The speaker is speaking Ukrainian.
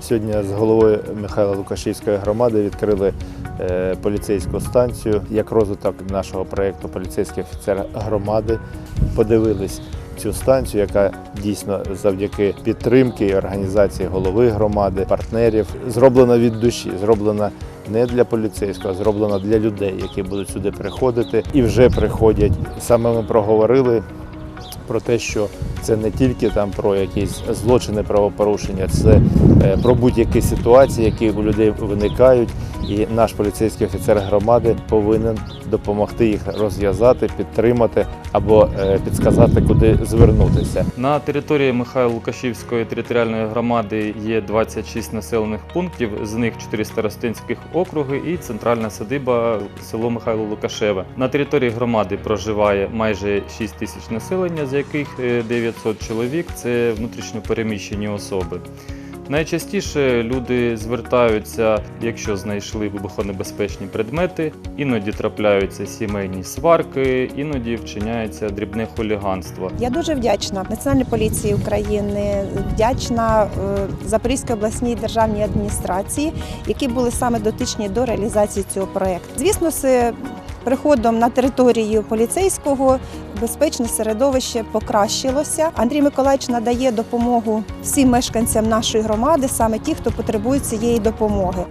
Сьогодні з головою Михайла Лукашівської громади відкрили е, поліцейську станцію як розвиток нашого проєкту Поліцейський офіцер громади. Подивились цю станцію, яка дійсно завдяки підтримки і організації голови громади, партнерів зроблена від душі, зроблена не для поліцейського, а зроблена для людей, які будуть сюди приходити і вже приходять. Саме ми проговорили про те, що це не тільки там про якісь злочини, правопорушення, це е, про будь-які ситуації, які у людей виникають. І наш поліцейський офіцер громади повинен допомогти їх розв'язати, підтримати або е, підсказати, куди звернутися. На території Михайло Лукашівської територіальної громади є 26 населених пунктів, з них 4 старостинських округи і центральна садиба село Михайло Лукашеве. На території громади проживає майже 6 тисяч населення, з яких е, 900 чоловік це внутрішньо переміщені особи. Найчастіше люди звертаються, якщо знайшли вибухонебезпечні предмети, іноді трапляються сімейні сварки, іноді вчиняється дрібне хуліганство. Я дуже вдячна Національній поліції України, вдячна е, Запорізькій обласній державній адміністрації, які були саме дотичні до реалізації цього проєкту. Звісно, з приходом на територію поліцейського безпечне середовище покращилося. Андрій Миколаївич надає допомогу всім мешканцям нашої громади, саме ті, хто потребує цієї допомоги.